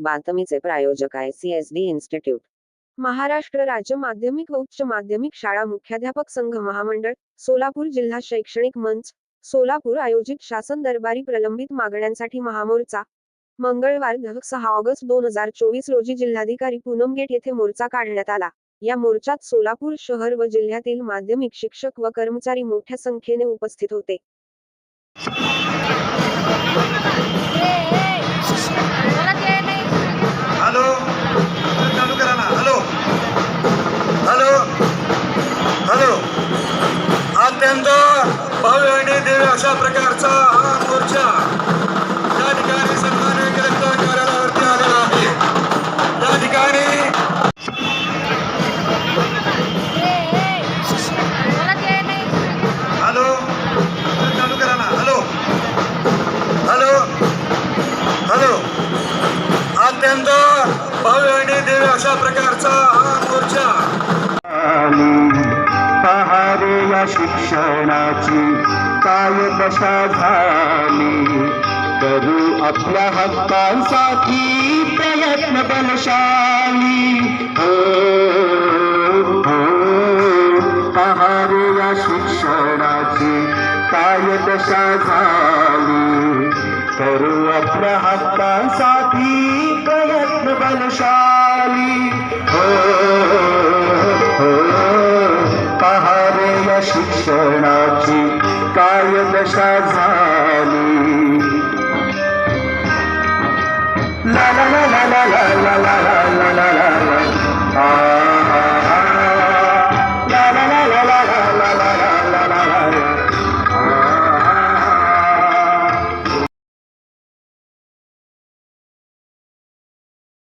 बातमीचे प्रायोजक आहे CSD institute Maharashtra राज्य माध्यमिक व उच्च माध्यमिक शाळा मुख्याध्यापक संघ महामंडळ सोलापूर जिल्हा शैक्षणिक मंच सोलापूर आयोजित शासन दरबारी प्रलंबित मागण्यांसाठी महामोर्चा मंगळवार सहा ऑगस्ट दोन हजार चोवीस रोजी जिल्हाधिकारी पूनम गेट येथे मोर्चा काढण्यात आला. या मोर्चात सोलापूर शहर व जिल्ह्यातील माध्यमिक शिक्षक व कर्मचारी मोठ्या संख्येने उपस्थित होते. अत्यंत भव्य आणि दिव्य अशा प्रकारचा हा मोर्चा या ठिकाणी सन्मान्य कलेक्टर कार्यालयावरती आलेला आहे. या ठिकाणी हॅलो? चालू करा ना. हॅलो? हॅलो? हॅलो? अत्यंत भव्य आणि दिव्य अशा प्रकारचा हा मोर्चा शिक्षणाची काय दशा झाली? करू आपल्या हक्कांसाठी प्रयत्न बलशाली. हो, हो पहारे या शिक्षणाची काय दशा झाली? करू आपल्या हक्कांसाठी प्रयत्न बलशाली. शिक्षणाची काय दशा झाली?